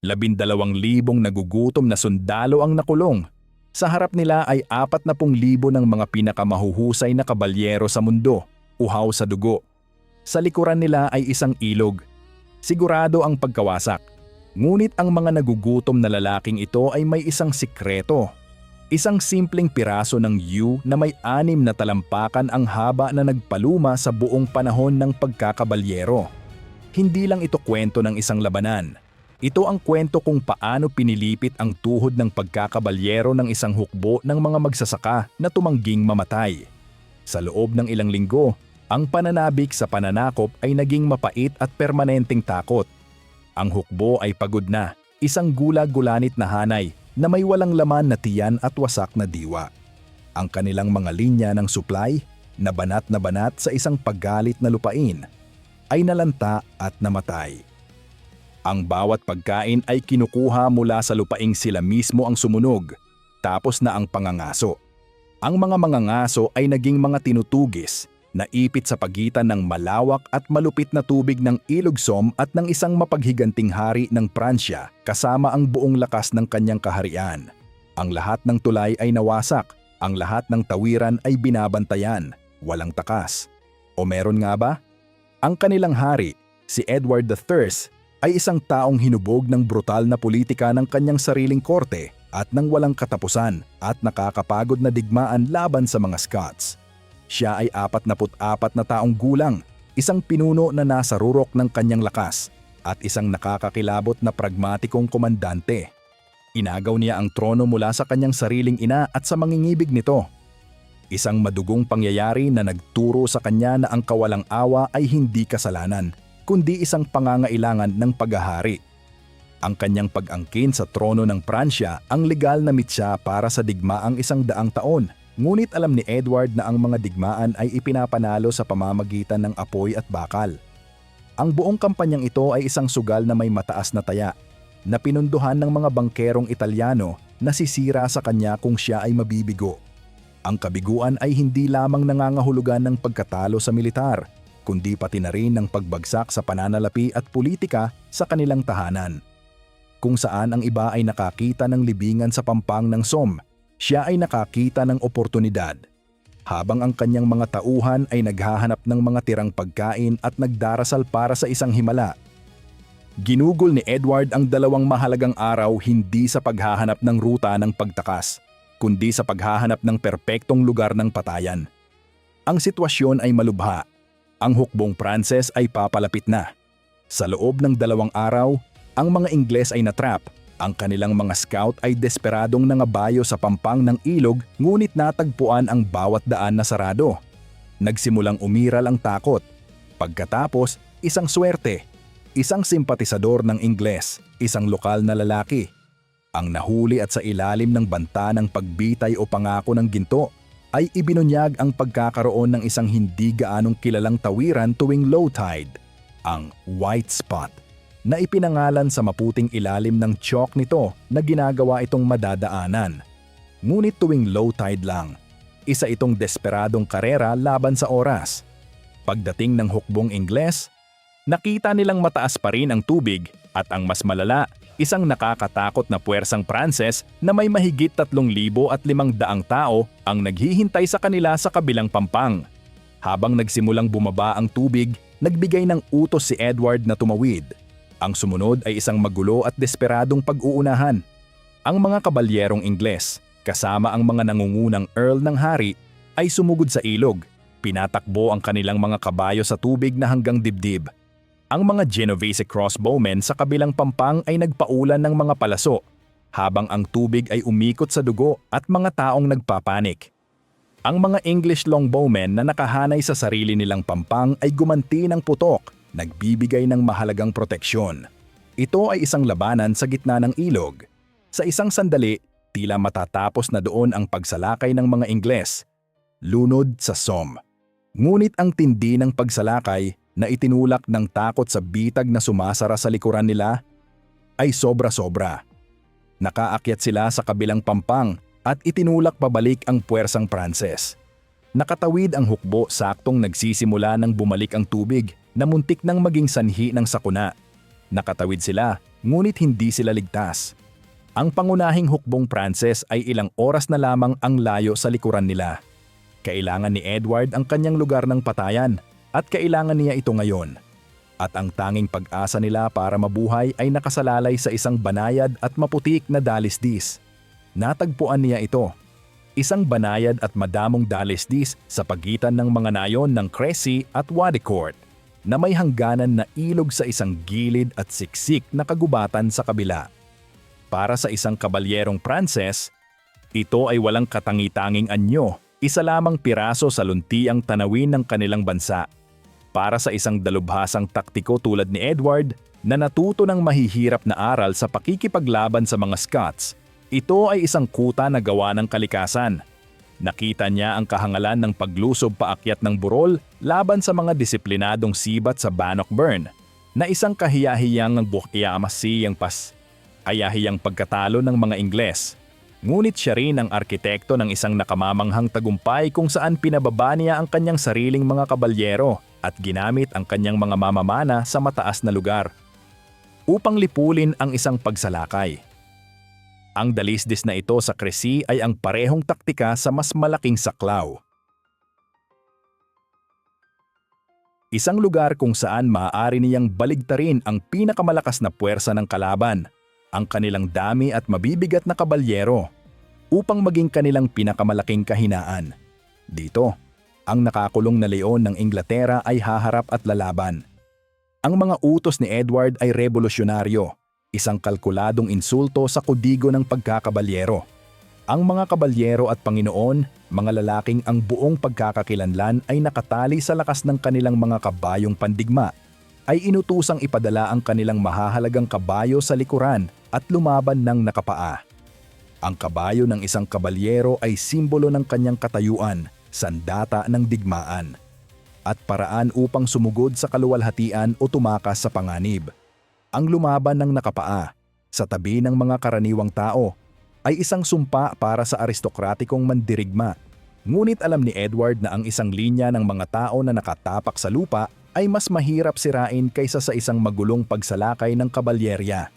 Labindalawang libong nagugutom na sundalo ang nakulong. Sa harap nila ay apat na pung libo ng mga pinakamahuhusay na kabalyero sa mundo, uhaw sa dugo. Sa likuran nila ay isang ilog. Sigurado ang pagkawasak. Ngunit ang mga nagugutom na lalaking ito ay may isang sikreto. Isang simpleng piraso ng U na may anim na talampakan ang haba na nagpaluma sa buong panahon ng pagkakabalyero. Hindi lang ito kwento ng isang labanan. Ito ang kwento kung paano pinilipit ang tuhod ng pagkakabalyero ng isang hukbo ng mga magsasaka na tumangging mamatay. Sa loob ng ilang linggo, ang pananabik sa pananakop ay naging mapait at permanenteng takot. Ang hukbo ay pagod na, isang gula-gulanit na hanay na may walang laman na tiyan at wasak na diwa. Ang kanilang mga linya ng supply, na banat na banat sa isang paggalit na lupain, ay nalanta at namatay. Ang bawat pagkain ay kinukuha mula sa lupaing sila mismo ang sumunog, tapos na ang pangangaso. Ang mga mangangaso ay naging mga tinutugis na ipit sa pagitan ng malawak at malupit na tubig ng Ilog Som at ng isang mapaghiganting hari ng Pransya kasama ang buong lakas ng kanyang kaharian. Ang lahat ng tulay ay nawasak, ang lahat ng tawiran ay binabantayan, walang takas. O meron nga ba? Ang kanilang hari, si Edward III, ay isang taong hinubog ng brutal na politika ng kanyang sariling korte at ng walang katapusan at nakakapagod na digmaan laban sa mga Scots. Siya ay 44 na taong gulang, isang pinuno na nasa rurok ng kanyang lakas at isang nakakakilabot na pragmatikong komandante. Inagaw niya ang trono mula sa kanyang sariling ina at sa mangingibig nito. Isang madugong pangyayari na nagturo sa kanya na ang kawalang awa ay hindi kasalanan kundi isang pangangailangan ng paghahari. Ang kanyang pag-angkin sa trono ng Pransya ang legal na mitya para sa digmaang isang daang taon. Ngunit alam ni Edward na ang mga digmaan ay ipinapanalo sa pamamagitan ng apoy at bakal. Ang buong kampanyang ito ay isang sugal na may mataas na taya, na pinunduhan ng mga bangkerong Italyano na sisira sa kanya kung siya ay mabibigo. Ang kabiguan ay hindi lamang nangangahulugan ng pagkatalo sa militar, kundi pati na rin ng pagbagsak sa pananalapi at politika sa kanilang tahanan. Kung saan ang iba ay nakakita ng libingan sa pampang ng SOM, siya ay nakakita ng oportunidad. Habang ang kanyang mga tauhan ay naghahanap ng mga tirang pagkain at nagdarasal para sa isang himala. Ginugol ni Edward ang dalawang mahalagang araw hindi sa paghahanap ng ruta ng pagtakas, kundi sa paghahanap ng perpektong lugar ng patayan. Ang sitwasyon ay malubha ang hukbong Pranses ay papalapit na. Sa loob ng dalawang araw, ang mga Ingles ay natrap. Ang kanilang mga scout ay desperadong nangabayo sa pampang ng ilog ngunit natagpuan ang bawat daan na sarado. Nagsimulang umiral ang takot. Pagkatapos, isang swerte. Isang simpatisador ng Ingles, isang lokal na lalaki. Ang nahuli at sa ilalim ng banta ng pagbitay o pangako ng ginto ay ibinunyag ang pagkakaroon ng isang hindi gaanong kilalang tawiran tuwing low tide, ang white spot, na ipinangalan sa maputing ilalim ng chalk nito na ginagawa itong madadaanan. Ngunit tuwing low tide lang, isa itong desperadong karera laban sa oras. Pagdating ng hukbong Ingles, nakita nilang mataas pa rin ang tubig at ang mas malala, isang nakakatakot na puwersang Pranses na may mahigit 3,000 at 500 tao ang naghihintay sa kanila sa kabilang pampang. Habang nagsimulang bumaba ang tubig, nagbigay ng utos si Edward na tumawid. Ang sumunod ay isang magulo at desperadong pag-uunahan. Ang mga kabalyerong Ingles, kasama ang mga nangungunang Earl ng Hari, ay sumugod sa ilog. Pinatakbo ang kanilang mga kabayo sa tubig na hanggang dibdib. Ang mga Genovese crossbowmen sa kabilang pampang ay nagpaulan ng mga palaso, habang ang tubig ay umikot sa dugo at mga taong nagpapanik. Ang mga English longbowmen na nakahanay sa sarili nilang pampang ay gumanti ng putok, nagbibigay ng mahalagang proteksyon. Ito ay isang labanan sa gitna ng ilog. Sa isang sandali, tila matatapos na doon ang pagsalakay ng mga Ingles. Lunod sa Somme. Ngunit ang tindi ng pagsalakay na itinulak ng takot sa bitag na sumasara sa likuran nila ay sobra-sobra. Nakaakyat sila sa kabilang pampang at itinulak pabalik ang puwersang Pranses. Nakatawid ang hukbo saktong nagsisimula ng bumalik ang tubig na muntik nang maging sanhi ng sakuna. Nakatawid sila ngunit hindi sila ligtas. Ang pangunahing hukbong Pranses ay ilang oras na lamang ang layo sa likuran nila. Kailangan ni Edward ang kanyang lugar ng patayan at kailangan niya ito ngayon. At ang tanging pag-asa nila para mabuhay ay nakasalalay sa isang banayad at maputik na dalisdis. Natagpuan niya ito. Isang banayad at madamong dalisdis sa pagitan ng mga nayon ng Cressy at Wadicourt na may hangganan na ilog sa isang gilid at siksik na kagubatan sa kabila. Para sa isang kabalyerong Pranses, ito ay walang katangi-tanging anyo, isa lamang piraso sa luntiang tanawin ng kanilang bansa. Para sa isang dalubhasang taktiko tulad ni Edward na natuto ng mahihirap na aral sa pakikipaglaban sa mga Scots, ito ay isang kuta na gawa ng kalikasan. Nakita niya ang kahangalan ng paglusob paakyat ng burol laban sa mga disiplinadong sibat sa Bannockburn na isang kahiyahiyang ng bukiyamasiyang pas kayahiyang pagkatalo ng mga Ingles. Ngunit siya rin ang arkitekto ng isang nakamamanghang tagumpay kung saan pinababa niya ang kanyang sariling mga kabalyero at ginamit ang kanyang mga mamamana sa mataas na lugar upang lipulin ang isang pagsalakay. Ang dalisdis na ito sa Cressy ay ang parehong taktika sa mas malaking saklaw. Isang lugar kung saan maaari niyang baligtarin ang pinakamalakas na puwersa ng kalaban, ang kanilang dami at mabibigat na kabalyero, upang maging kanilang pinakamalaking kahinaan. Dito, ang nakakulong na leon ng Inglaterra ay haharap at lalaban. Ang mga utos ni Edward ay revolusyonaryo, isang kalkuladong insulto sa kudigo ng pagkakabalyero. Ang mga kabalyero at Panginoon, mga lalaking ang buong pagkakakilanlan ay nakatali sa lakas ng kanilang mga kabayong pandigma, ay inutusang ipadala ang kanilang mahahalagang kabayo sa likuran at lumaban ng nakapaa. Ang kabayo ng isang kabalyero ay simbolo ng kanyang katayuan, sandata ng digmaan, at paraan upang sumugod sa kaluwalhatian o tumakas sa panganib. Ang lumaban ng nakapaa sa tabi ng mga karaniwang tao ay isang sumpa para sa aristokratikong mandirigma. Ngunit alam ni Edward na ang isang linya ng mga tao na nakatapak sa lupa ay mas mahirap sirain kaysa sa isang magulong pagsalakay ng kabalyerya.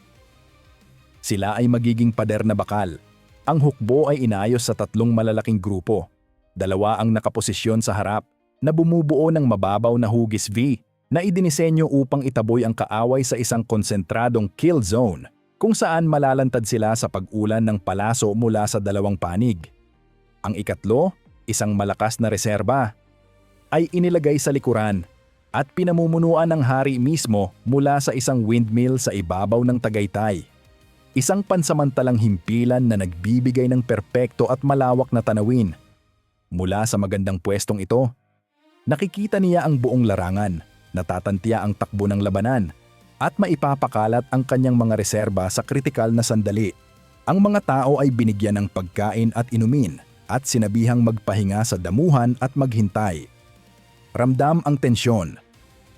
Sila ay magiging pader na bakal. Ang hukbo ay inayos sa tatlong malalaking grupo. Dalawa ang nakaposisyon sa harap na bumubuo ng mababaw na hugis V na idinisenyo upang itaboy ang kaaway sa isang konsentradong kill zone kung saan malalantad sila sa pag-ulan ng palaso mula sa dalawang panig. Ang ikatlo, isang malakas na reserba, ay inilagay sa likuran at pinamumunuan ng hari mismo mula sa isang windmill sa ibabaw ng Tagaytay. Isang pansamantalang himpilan na nagbibigay ng perpekto at malawak na tanawin. Mula sa magandang pwestong ito, nakikita niya ang buong larangan natatantiya ang takbo ng labanan at maipapakalat ang kanyang mga reserba sa kritikal na sandali. Ang mga tao ay binigyan ng pagkain at inumin at sinabihang magpahinga sa damuhan at maghintay. Ramdam ang tensyon.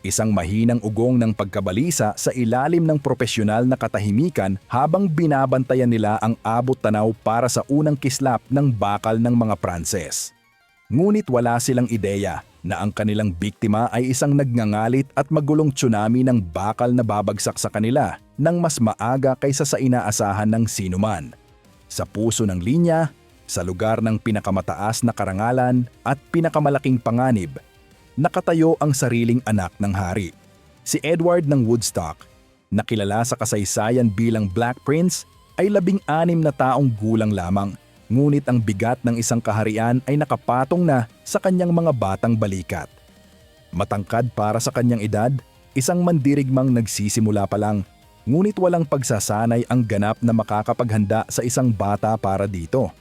Isang mahinang ugong ng pagkabalisa sa ilalim ng propesyonal na katahimikan habang binabantayan nila ang abot tanaw para sa unang kislap ng bakal ng mga Pranses. Ngunit wala silang ideya na ang kanilang biktima ay isang nagngangalit at magulong tsunami ng bakal na babagsak sa kanila nang mas maaga kaysa sa inaasahan ng sinuman. Sa puso ng linya, sa lugar ng pinakamataas na karangalan at pinakamalaking panganib, nakatayo ang sariling anak ng hari. Si Edward ng Woodstock, nakilala sa kasaysayan bilang Black Prince, ay labing-anim na taong gulang lamang ngunit ang bigat ng isang kaharian ay nakapatong na sa kanyang mga batang balikat. Matangkad para sa kanyang edad, isang mandirigmang nagsisimula pa lang, ngunit walang pagsasanay ang ganap na makakapaghanda sa isang bata para dito.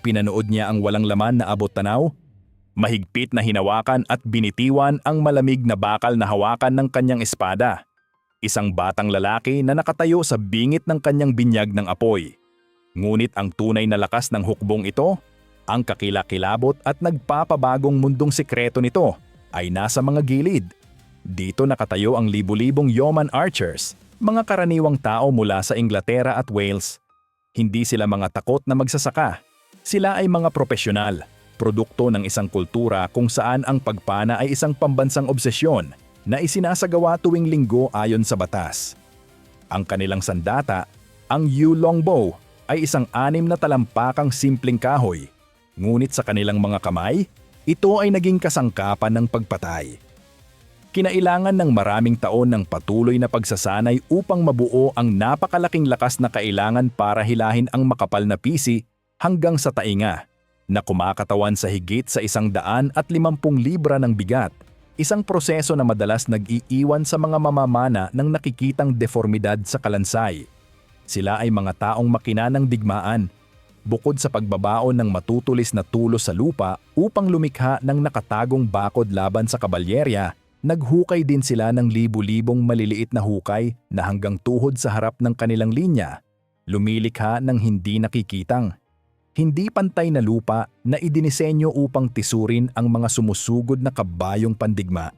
Pinanood niya ang walang laman na abot tanaw, mahigpit na hinawakan at binitiwan ang malamig na bakal na hawakan ng kanyang espada. Isang batang lalaki na nakatayo sa bingit ng kanyang binyag ng apoy. Ngunit ang tunay na lakas ng hukbong ito, ang kakilakilabot at nagpapabagong mundong sikreto nito ay nasa mga gilid. Dito nakatayo ang libu-libong yeoman archers, mga karaniwang tao mula sa Inglaterra at Wales. Hindi sila mga takot na magsasaka. Sila ay mga profesional, produkto ng isang kultura kung saan ang pagpana ay isang pambansang obsesyon na isinasagawa tuwing linggo ayon sa batas. Ang kanilang sandata, ang Yu Longbow, ay isang anim na talampakang simpleng kahoy. Ngunit sa kanilang mga kamay, ito ay naging kasangkapan ng pagpatay. Kinailangan ng maraming taon ng patuloy na pagsasanay upang mabuo ang napakalaking lakas na kailangan para hilahin ang makapal na pisi hanggang sa tainga, na kumakatawan sa higit sa isang daan at limampung libra ng bigat, isang proseso na madalas nag-iiwan sa mga mamamana ng nakikitang deformidad sa kalansay. Sila ay mga taong makina ng digmaan, bukod sa pagbabaon ng matutulis na tulos sa lupa upang lumikha ng nakatagong bakod laban sa kabalyerya, naghukay din sila ng libu-libong maliliit na hukay na hanggang tuhod sa harap ng kanilang linya, lumilikha ng hindi nakikitang hindi pantay na lupa na idinisenyo upang tisurin ang mga sumusugod na kabayong pandigma.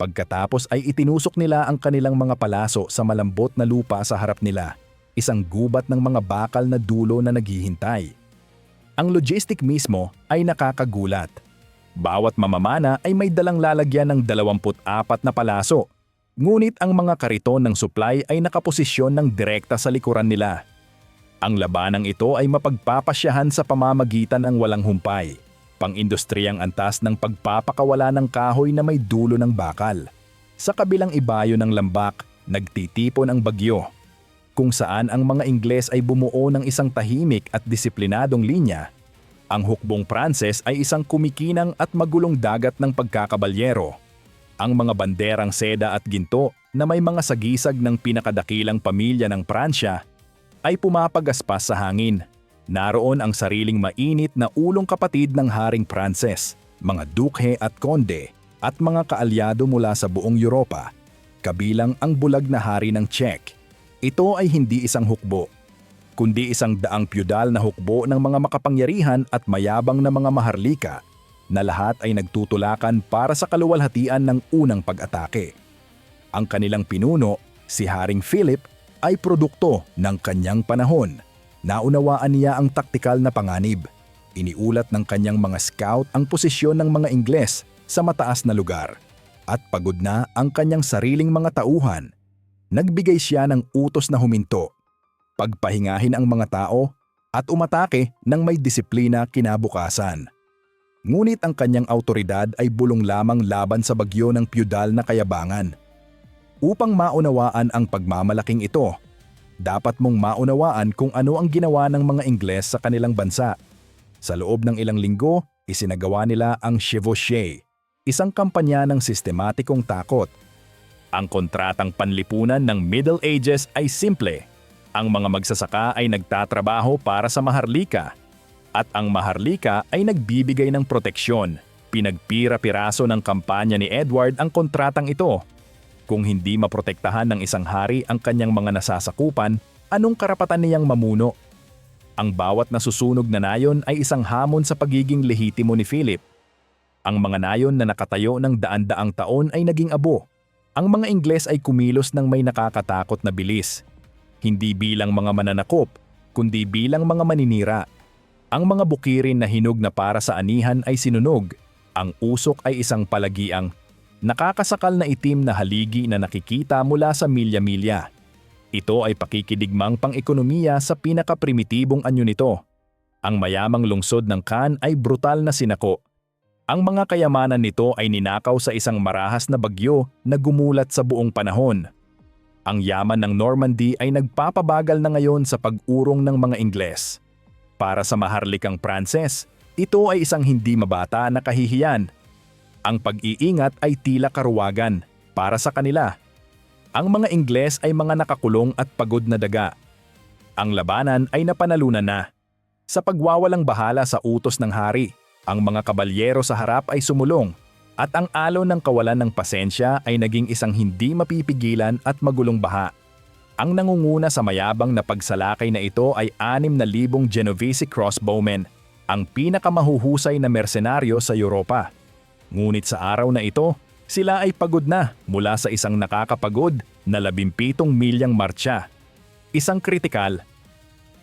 Pagkatapos ay itinusok nila ang kanilang mga palaso sa malambot na lupa sa harap nila, isang gubat ng mga bakal na dulo na naghihintay. Ang logistic mismo ay nakakagulat. Bawat mamamana ay may dalang lalagyan ng 24 na palaso, ngunit ang mga kariton ng supply ay nakaposisyon ng direkta sa likuran nila. Ang labanang ito ay mapagpapasyahan sa pamamagitan ng walang humpay, pang-industriyang antas ng pagpapakawala ng kahoy na may dulo ng bakal. Sa kabilang ibayo ng lambak, nagtitipon ang bagyo, kung saan ang mga Ingles ay bumuo ng isang tahimik at disiplinadong linya. Ang hukbong Pranses ay isang kumikinang at magulong dagat ng pagkakabalyero. Ang mga banderang seda at ginto na may mga sagisag ng pinakadakilang pamilya ng Pransya ay pumapagaspas sa hangin. Naroon ang sariling mainit na ulong kapatid ng Haring Pranses, mga dukhe at konde, at mga kaalyado mula sa buong Europa, kabilang ang bulag na hari ng Czech. Ito ay hindi isang hukbo, kundi isang daang pyudal na hukbo ng mga makapangyarihan at mayabang na mga maharlika na lahat ay nagtutulakan para sa kaluwalhatian ng unang pag-atake. Ang kanilang pinuno, si Haring Philip, ay produkto ng kanyang panahon. Naunawaan niya ang taktikal na panganib. Iniulat ng kanyang mga scout ang posisyon ng mga Ingles sa mataas na lugar. At pagod na ang kanyang sariling mga tauhan. Nagbigay siya ng utos na huminto. Pagpahingahin ang mga tao at umatake ng may disiplina kinabukasan. Ngunit ang kanyang autoridad ay bulong lamang laban sa bagyo ng pyudal na kayabangan Upang maunawaan ang pagmamalaking ito, dapat mong maunawaan kung ano ang ginawa ng mga Ingles sa kanilang bansa. Sa loob ng ilang linggo, isinagawa nila ang Chevauchée, isang kampanya ng sistematikong takot. Ang kontratang panlipunan ng Middle Ages ay simple. Ang mga magsasaka ay nagtatrabaho para sa maharlika at ang maharlika ay nagbibigay ng proteksyon. Pinagpira-piraso ng kampanya ni Edward ang kontratang ito kung hindi maprotektahan ng isang hari ang kanyang mga nasasakupan, anong karapatan niyang mamuno? Ang bawat nasusunog na nayon ay isang hamon sa pagiging lehitimo ni Philip. Ang mga nayon na nakatayo ng daan-daang taon ay naging abo. Ang mga Ingles ay kumilos ng may nakakatakot na bilis. Hindi bilang mga mananakop, kundi bilang mga maninira. Ang mga bukirin na hinog na para sa anihan ay sinunog. Ang usok ay isang palagiang nakakasakal na itim na haligi na nakikita mula sa milya-milya. Ito ay pakikidigmang pang-ekonomiya sa pinakaprimitibong anyo nito. Ang mayamang lungsod ng Cannes ay brutal na sinako. Ang mga kayamanan nito ay ninakaw sa isang marahas na bagyo na gumulat sa buong panahon. Ang yaman ng Normandy ay nagpapabagal na ngayon sa pag-urong ng mga Ingles. Para sa maharlikang Pranses, ito ay isang hindi mabata na kahihiyan ang pag-iingat ay tila karuwagan para sa kanila. Ang mga Ingles ay mga nakakulong at pagod na daga. Ang labanan ay napanalunan na. Sa pagwawalang bahala sa utos ng hari, ang mga kabalyero sa harap ay sumulong at ang alo ng kawalan ng pasensya ay naging isang hindi mapipigilan at magulong baha. Ang nangunguna sa mayabang na pagsalakay na ito ay 6,000 Genovese crossbowmen, ang pinakamahuhusay na mersenaryo sa Europa. Ngunit sa araw na ito, sila ay pagod na mula sa isang nakakapagod na 17 milyang marcha. Isang kritikal.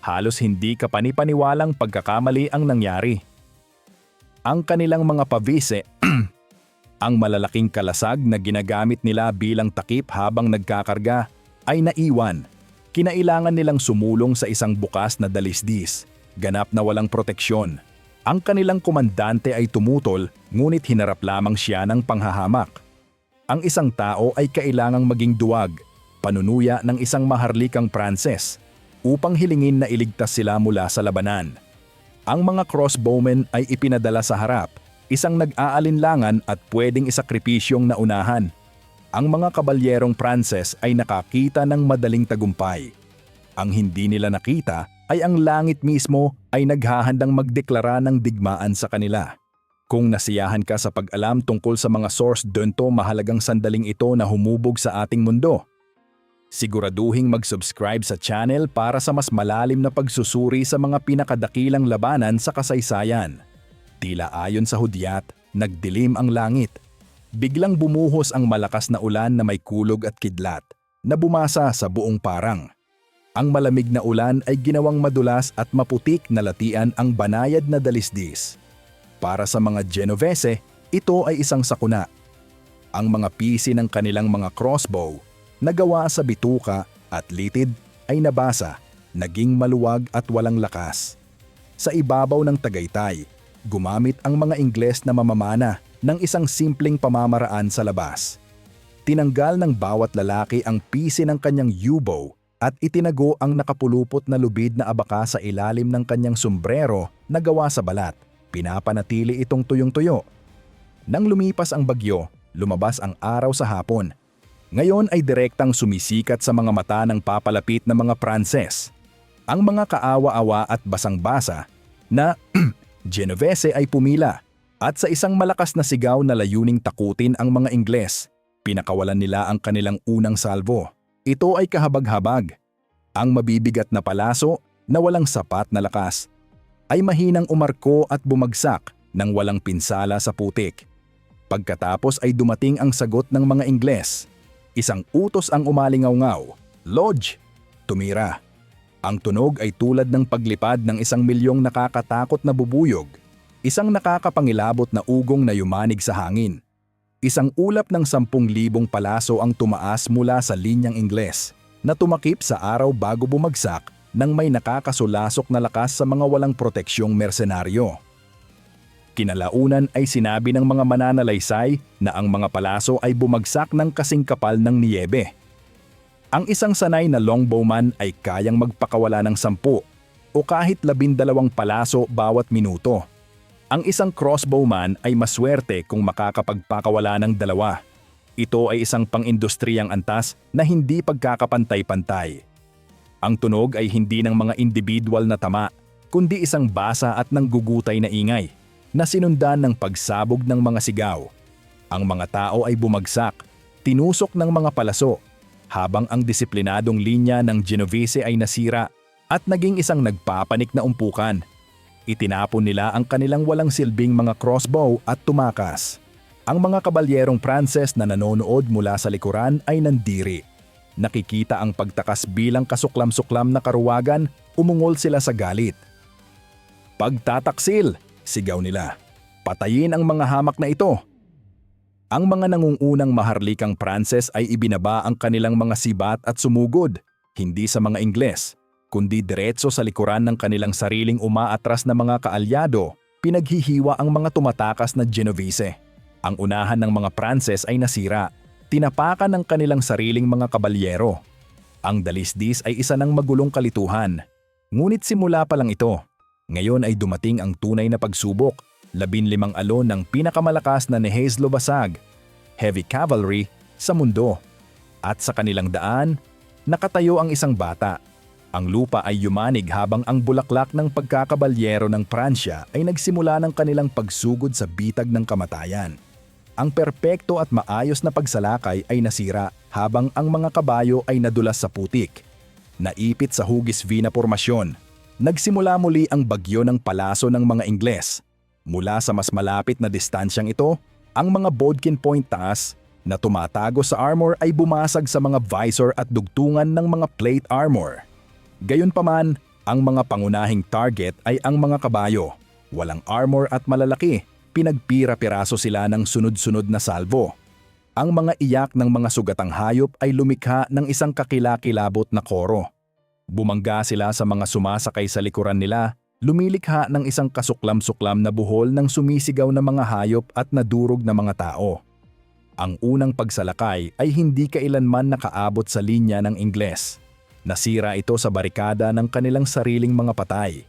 Halos hindi kapanipaniwalang pagkakamali ang nangyari. Ang kanilang mga pavise, ang malalaking kalasag na ginagamit nila bilang takip habang nagkakarga, ay naiwan Kinailangan nilang sumulong sa isang bukas na dalisdis, ganap na walang proteksyon. Ang kanilang komandante ay tumutol, ngunit hinarap lamang siya ng panghahamak. Ang isang tao ay kailangang maging duwag, panunuya ng isang maharlikang Pranses, upang hilingin na iligtas sila mula sa labanan. Ang mga crossbowmen ay ipinadala sa harap, isang nag-aalinlangan at pwedeng isakripisyong naunahan. Ang mga kabalyerong Pranses ay nakakita ng madaling tagumpay. Ang hindi nila nakita ay ang langit mismo ay naghahandang magdeklara ng digmaan sa kanila. Kung nasiyahan ka sa pag-alam tungkol sa mga source dento mahalagang sandaling ito na humubog sa ating mundo. Siguraduhing mag-subscribe sa channel para sa mas malalim na pagsusuri sa mga pinakadakilang labanan sa kasaysayan. Tila ayon sa hudyat, nagdilim ang langit. Biglang bumuhos ang malakas na ulan na may kulog at kidlat, na bumasa sa buong parang. Ang malamig na ulan ay ginawang madulas at maputik na latian ang banayad na dalisdis. Para sa mga Genovese, ito ay isang sakuna. Ang mga pisi ng kanilang mga crossbow, nagawa sa bituka at litid, ay nabasa, naging maluwag at walang lakas. Sa ibabaw ng Tagaytay, gumamit ang mga Ingles na mamamana ng isang simpleng pamamaraan sa labas. Tinanggal ng bawat lalaki ang pisi ng kanyang yubo at itinago ang nakapulupot na lubid na abaka sa ilalim ng kanyang sombrero na gawa sa balat. Pinapanatili itong tuyong-tuyo. Nang lumipas ang bagyo, lumabas ang araw sa hapon. Ngayon ay direktang sumisikat sa mga mata ng papalapit na mga Pranses. Ang mga kaawa-awa at basang-basa na Genovese ay pumila at sa isang malakas na sigaw na layuning takutin ang mga Ingles, pinakawalan nila ang kanilang unang salvo. Ito ay kahabag-habag. Ang mabibigat na palaso na walang sapat na lakas ay mahinang umarko at bumagsak nang walang pinsala sa putik. Pagkatapos ay dumating ang sagot ng mga Ingles. Isang utos ang umalingaw-ngaw, Lodge, tumira. Ang tunog ay tulad ng paglipad ng isang milyong nakakatakot na bubuyog, isang nakakapangilabot na ugong na yumanig sa hangin. Isang ulap ng 10,000 palaso ang tumaas mula sa linyang Ingles na tumakip sa araw bago bumagsak nang may nakakasulasok na lakas sa mga walang proteksyong mersenaryo. Kinalaunan ay sinabi ng mga mananalaysay na ang mga palaso ay bumagsak ng kasing kapal ng niyebe. Ang isang sanay na longbowman ay kayang magpakawala ng sampu o kahit labindalawang palaso bawat minuto. Ang isang crossbowman ay maswerte kung makakapagpakawala ng dalawa. Ito ay isang pang-industriyang antas na hindi pagkakapantay-pantay. Ang tunog ay hindi ng mga individual na tama, kundi isang basa at nanggugutay na ingay na sinundan ng pagsabog ng mga sigaw. Ang mga tao ay bumagsak, tinusok ng mga palaso, habang ang disiplinadong linya ng Genovese ay nasira at naging isang nagpapanik na umpukan. Itinapon nila ang kanilang walang silbing mga crossbow at tumakas. Ang mga kabalyerong Pranses na nanonood mula sa likuran ay nandiri. Nakikita ang pagtakas bilang kasuklam-suklam na karuwagan, umungol sila sa galit. Pagtataksil! Sigaw nila. Patayin ang mga hamak na ito. Ang mga nangungunang maharlikang Pranses ay ibinaba ang kanilang mga sibat at sumugod, hindi sa mga Ingles, kundi diretso sa likuran ng kanilang sariling umaatras na mga kaalyado, pinaghihiwa ang mga tumatakas na Genovese. Ang unahan ng mga Pranses ay nasira, tinapakan ng kanilang sariling mga kabalyero. Ang dalisdis ay isa ng magulong kalituhan. Ngunit simula pa lang ito, ngayon ay dumating ang tunay na pagsubok, labinlimang alon ng pinakamalakas na Nehezlo Basag, heavy cavalry, sa mundo. At sa kanilang daan, nakatayo ang isang bata. Ang lupa ay yumanig habang ang bulaklak ng pagkakabalyero ng Pransya ay nagsimula ng kanilang pagsugod sa bitag ng kamatayan. Ang perpekto at maayos na pagsalakay ay nasira habang ang mga kabayo ay nadulas sa putik. Naipit sa hugis V na pormasyon Nagsimula muli ang bagyo ng palaso ng mga Ingles. Mula sa mas malapit na distansyang ito, ang mga Bodkin Point taas na tumatago sa armor ay bumasag sa mga visor at dugtungan ng mga plate armor. Gayunpaman, ang mga pangunahing target ay ang mga kabayo. Walang armor at malalaki, pinagpira-piraso sila ng sunod-sunod na salvo. Ang mga iyak ng mga sugatang hayop ay lumikha ng isang kakilakilabot na koro. Bumangga sila sa mga sumasakay sa likuran nila, lumilikha ng isang kasuklam-suklam na buhol ng sumisigaw na mga hayop at nadurog na mga tao. Ang unang pagsalakay ay hindi kailanman nakaabot sa linya ng Ingles. Nasira ito sa barikada ng kanilang sariling mga patay.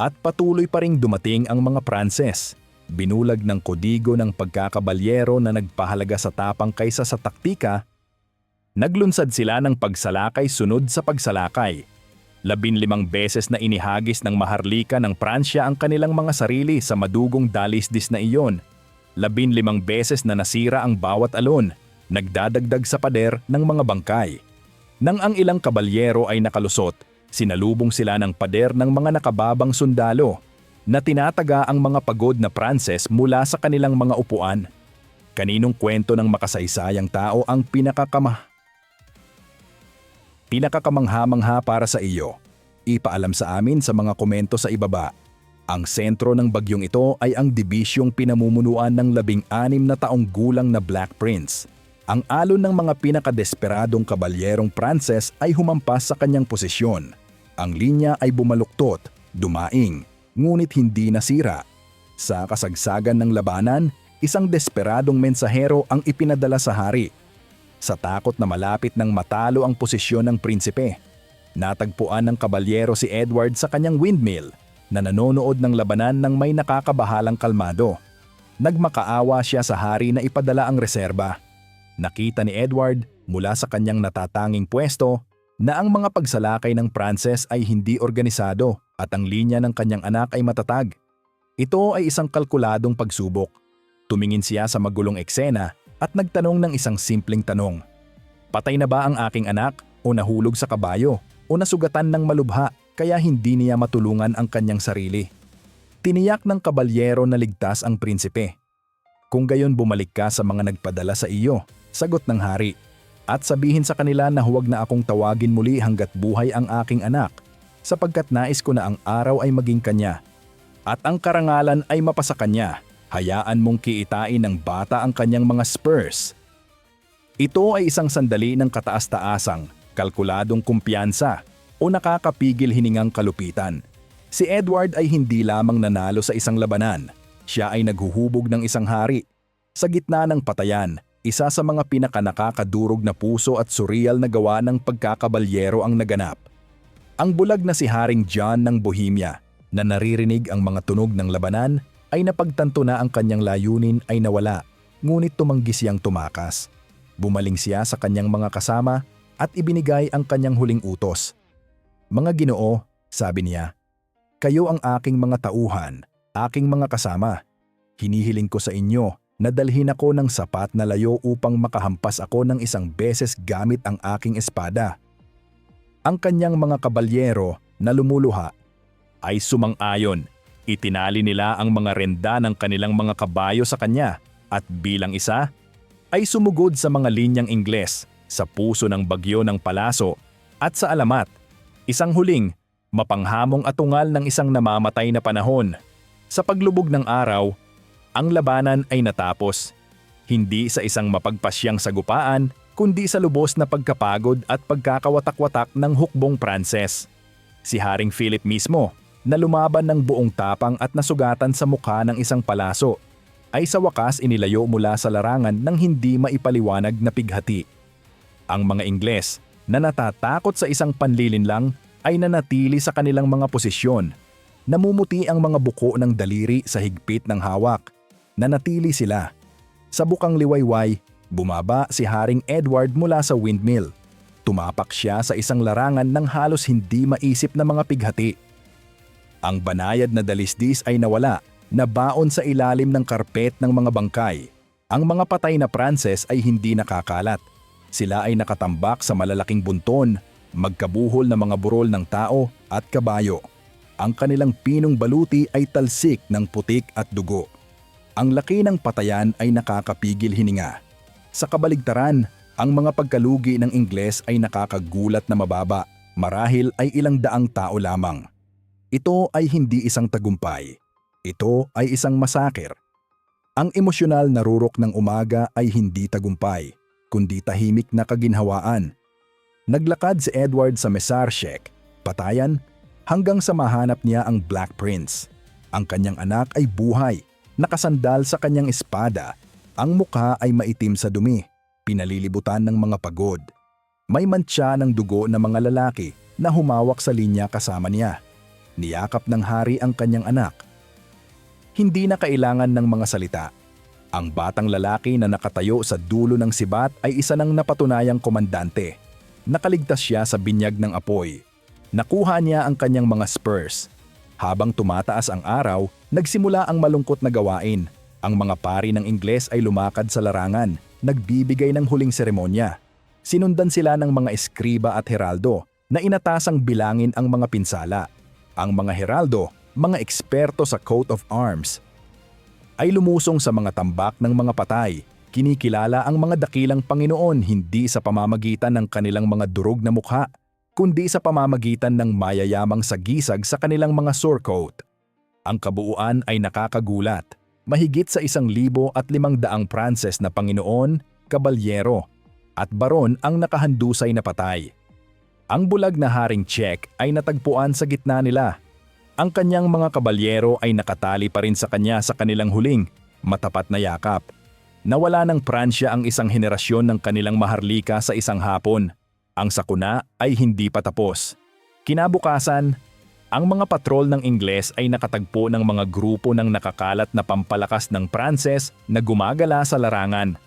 At patuloy pa ring dumating ang mga Pranses. Binulag ng kodigo ng pagkakabalyero na nagpahalaga sa tapang kaysa sa taktika. Naglunsad sila ng pagsalakay sunod sa pagsalakay. Labinlimang beses na inihagis ng maharlika ng Pransya ang kanilang mga sarili sa madugong dalisdis na iyon labinlimang beses na nasira ang bawat alon, nagdadagdag sa pader ng mga bangkay. Nang ang ilang kabalyero ay nakalusot, sinalubong sila ng pader ng mga nakababang sundalo na tinataga ang mga pagod na Pranses mula sa kanilang mga upuan. Kaninong kwento ng makasaysayang tao ang pinakakamah pinakakamangha-mangha para sa iyo? Ipaalam sa amin sa mga komento sa ibaba. Ang sentro ng bagyong ito ay ang dibisyong pinamumunuan ng labing-anim na taong gulang na Black Prince. Ang alon ng mga pinakadesperadong kabalyerong Pranses ay humampas sa kanyang posisyon. Ang linya ay bumaluktot, dumaing, ngunit hindi nasira. Sa kasagsagan ng labanan, isang desperadong mensahero ang ipinadala sa hari. Sa takot na malapit ng matalo ang posisyon ng prinsipe, natagpuan ng kabalyero si Edward sa kanyang windmill na nanonood ng labanan ng may nakakabahalang kalmado. Nagmakaawa siya sa hari na ipadala ang reserba. Nakita ni Edward mula sa kanyang natatanging pwesto na ang mga pagsalakay ng Pranses ay hindi organisado at ang linya ng kanyang anak ay matatag. Ito ay isang kalkuladong pagsubok. Tumingin siya sa magulong eksena at nagtanong ng isang simpleng tanong. Patay na ba ang aking anak o nahulog sa kabayo o nasugatan ng malubha kaya hindi niya matulungan ang kanyang sarili. Tiniyak ng kabalyero na ligtas ang prinsipe. Kung gayon bumalik ka sa mga nagpadala sa iyo, sagot ng hari, at sabihin sa kanila na huwag na akong tawagin muli hanggat buhay ang aking anak, sapagkat nais ko na ang araw ay maging kanya. At ang karangalan ay mapasa kanya, hayaan mong kiitain ng bata ang kanyang mga spurs. Ito ay isang sandali ng kataas-taasang, kalkuladong kumpiyansa o nakakapigil hiningang kalupitan. Si Edward ay hindi lamang nanalo sa isang labanan, siya ay naghuhubog ng isang hari. Sa gitna ng patayan, isa sa mga pinakanakakadurog na puso at surreal na gawa ng pagkakabalyero ang naganap. Ang bulag na si Haring John ng Bohemia na naririnig ang mga tunog ng labanan ay napagtanto na ang kanyang layunin ay nawala, ngunit tumanggi siyang tumakas. Bumaling siya sa kanyang mga kasama at ibinigay ang kanyang huling utos. Mga ginoo, sabi niya, kayo ang aking mga tauhan, aking mga kasama. Hinihiling ko sa inyo na dalhin ako ng sapat na layo upang makahampas ako ng isang beses gamit ang aking espada. Ang kanyang mga kabalyero na lumuluha ay sumang-ayon. Itinali nila ang mga renda ng kanilang mga kabayo sa kanya at bilang isa ay sumugod sa mga linyang Ingles sa puso ng bagyo ng palaso at sa alamat Isang huling, mapanghamong atungal ng isang namamatay na panahon. Sa paglubog ng araw, ang labanan ay natapos. Hindi sa isang mapagpasyang sagupaan, kundi sa lubos na pagkapagod at pagkakawatak-watak ng hukbong Pranses. Si Haring Philip mismo, na lumaban ng buong tapang at nasugatan sa mukha ng isang palaso, ay sa wakas inilayo mula sa larangan ng hindi maipaliwanag na pighati. Ang mga Ingles na natatakot sa isang panlilinlang ay nanatili sa kanilang mga posisyon. Namumuti ang mga buko ng daliri sa higpit ng hawak. Nanatili sila. Sa bukang liwayway, bumaba si Haring Edward mula sa windmill. Tumapak siya sa isang larangan ng halos hindi maisip na mga pighati. Ang banayad na dalisdis ay nawala, nabaon sa ilalim ng karpet ng mga bangkay. Ang mga patay na Pranses ay hindi nakakalat sila ay nakatambak sa malalaking bunton, magkabuhol na mga burol ng tao at kabayo. Ang kanilang pinong baluti ay talsik ng putik at dugo. Ang laki ng patayan ay nakakapigil hininga. Sa kabaligtaran, ang mga pagkalugi ng Ingles ay nakakagulat na mababa, marahil ay ilang daang tao lamang. Ito ay hindi isang tagumpay. Ito ay isang masakir. Ang emosyonal na rurok ng umaga ay hindi tagumpay kundi tahimik na kaginhawaan. Naglakad si Edward sa Mesarshek, patayan hanggang sa mahanap niya ang Black Prince. Ang kanyang anak ay buhay, nakasandal sa kanyang espada. Ang mukha ay maitim sa dumi, pinalilibutan ng mga pagod. May mantsa ng dugo ng mga lalaki na humawak sa linya kasama niya. Niyakap ng hari ang kanyang anak. Hindi na kailangan ng mga salita. Ang batang lalaki na nakatayo sa dulo ng sibat ay isa ng napatunayang komandante. Nakaligtas siya sa binyag ng apoy. Nakuha niya ang kanyang mga spurs. Habang tumataas ang araw, nagsimula ang malungkot na gawain. Ang mga pari ng Ingles ay lumakad sa larangan, nagbibigay ng huling seremonya. Sinundan sila ng mga eskriba at heraldo na inatasang bilangin ang mga pinsala. Ang mga heraldo, mga eksperto sa coat of arms, ay lumusong sa mga tambak ng mga patay. Kinikilala ang mga dakilang Panginoon hindi sa pamamagitan ng kanilang mga durog na mukha, kundi sa pamamagitan ng mayayamang sagisag sa kanilang mga surcoat. Ang kabuuan ay nakakagulat. Mahigit sa isang libo at limang daang Pranses na Panginoon, Kabalyero, at Baron ang nakahandusay na patay. Ang bulag na haring Czech ay natagpuan sa gitna nila ang kanyang mga kabalyero ay nakatali pa rin sa kanya sa kanilang huling, matapat na yakap. Nawala ng Pransya ang isang henerasyon ng kanilang maharlika sa isang hapon. Ang sakuna ay hindi pa tapos. Kinabukasan, ang mga patrol ng Ingles ay nakatagpo ng mga grupo ng nakakalat na pampalakas ng Pranses na gumagala sa larangan.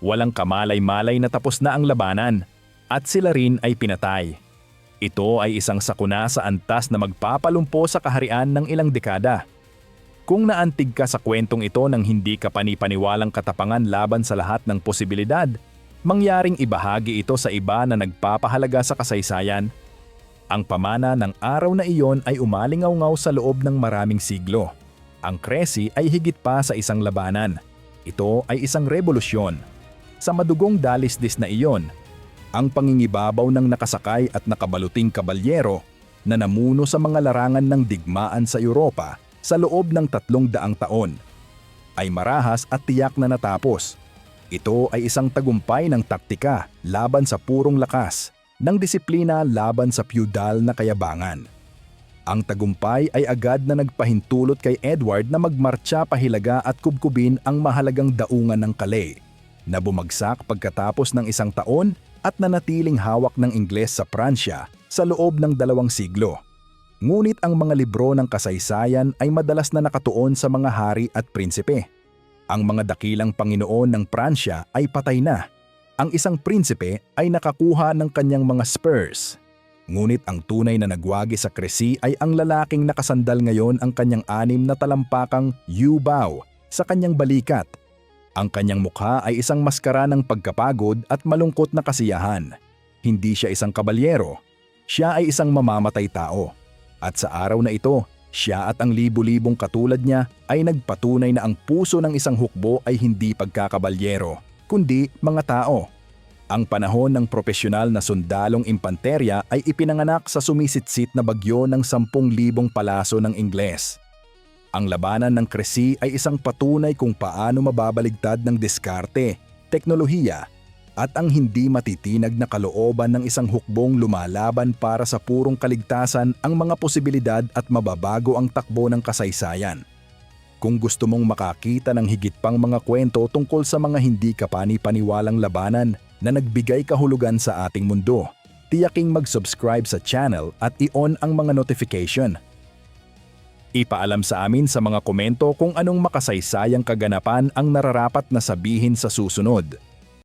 Walang kamalay-malay na tapos na ang labanan at sila rin ay pinatay. Ito ay isang sakuna sa antas na magpapalumpo sa kaharian ng ilang dekada. Kung naantig ka sa kwentong ito ng hindi ka panipaniwalang katapangan laban sa lahat ng posibilidad, mangyaring ibahagi ito sa iba na nagpapahalaga sa kasaysayan. Ang pamana ng araw na iyon ay umalingaw-ngaw sa loob ng maraming siglo. Ang Cressy ay higit pa sa isang labanan. Ito ay isang revolusyon. Sa madugong dalisdis na iyon, ang pangingibabaw ng nakasakay at nakabaluting kabalyero na namuno sa mga larangan ng digmaan sa Europa sa loob ng tatlong daang taon ay marahas at tiyak na natapos. Ito ay isang tagumpay ng taktika laban sa purong lakas, ng disiplina laban sa feudal na kayabangan. Ang tagumpay ay agad na nagpahintulot kay Edward na magmarcha pahilaga at kubkubin ang mahalagang daungan ng Calais, na bumagsak pagkatapos ng isang taon at nanatiling hawak ng Ingles sa Pransya sa loob ng dalawang siglo. Ngunit ang mga libro ng kasaysayan ay madalas na nakatuon sa mga hari at prinsipe. Ang mga dakilang Panginoon ng Pransya ay patay na. Ang isang prinsipe ay nakakuha ng kanyang mga spurs. Ngunit ang tunay na nagwagi sa Cressy ay ang lalaking nakasandal ngayon ang kanyang anim na talampakang U-bow sa kanyang balikat ang kanyang mukha ay isang maskara ng pagkapagod at malungkot na kasiyahan. Hindi siya isang kabalyero. Siya ay isang mamamatay tao. At sa araw na ito, siya at ang libu-libong katulad niya ay nagpatunay na ang puso ng isang hukbo ay hindi pagkakabalyero, kundi mga tao. Ang panahon ng propesyonal na sundalong impanterya ay ipinanganak sa sumisitsit na bagyo ng 10,000 palaso ng Ingles. Ang labanan ng Cressy ay isang patunay kung paano mababaligtad ng diskarte, teknolohiya, at ang hindi matitinag na kalooban ng isang hukbong lumalaban para sa purong kaligtasan ang mga posibilidad at mababago ang takbo ng kasaysayan. Kung gusto mong makakita ng higit pang mga kwento tungkol sa mga hindi kapani-paniwalang labanan na nagbigay kahulugan sa ating mundo, tiyaking mag-subscribe sa channel at i-on ang mga notification Ipaalam sa amin sa mga komento kung anong makasaysayang kaganapan ang nararapat na sabihin sa susunod.